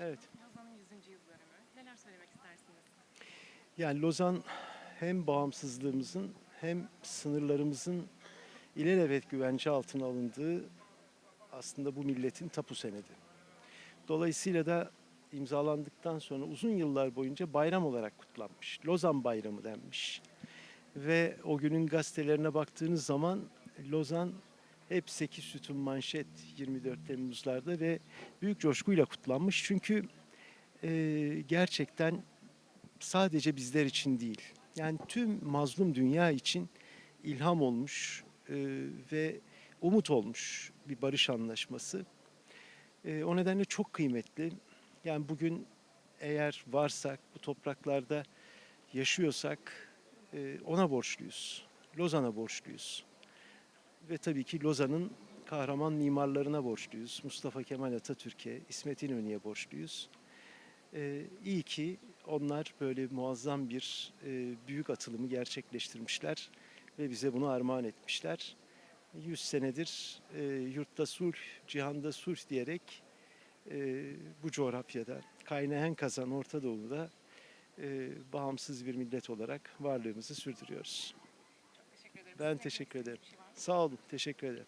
Evet. Lozan'ın 100. yıl dönümü. Neler söylemek istersiniz? Yani Lozan hem bağımsızlığımızın hem sınırlarımızın ilelebet güvence altına alındığı aslında bu milletin tapu senedi. Dolayısıyla da imzalandıktan sonra uzun yıllar boyunca bayram olarak kutlanmış. Lozan Bayramı denmiş. Ve o günün gazetelerine baktığınız zaman Lozan hep 8 sütun manşet 24 Temmuzlarda ve büyük coşkuyla kutlanmış. Çünkü e, gerçekten sadece bizler için değil. Yani tüm mazlum dünya için ilham olmuş e, ve umut olmuş bir barış anlaşması. E, o nedenle çok kıymetli. Yani bugün eğer varsak, bu topraklarda yaşıyorsak e, ona borçluyuz. Lozan'a borçluyuz. Ve tabii ki Lozan'ın kahraman mimarlarına borçluyuz. Mustafa Kemal Atatürk'e, İsmet İnönü'ye borçluyuz. Ee, iyi ki onlar böyle muazzam bir e, büyük atılımı gerçekleştirmişler ve bize bunu armağan etmişler. 100 senedir e, yurtta sulh, cihanda sulh diyerek e, bu coğrafyada kaynayan kazan Orta Doğu'da e, bağımsız bir millet olarak varlığımızı sürdürüyoruz. Teşekkür. Ben teşekkür ederim. Sağ olun, teşekkür ederim.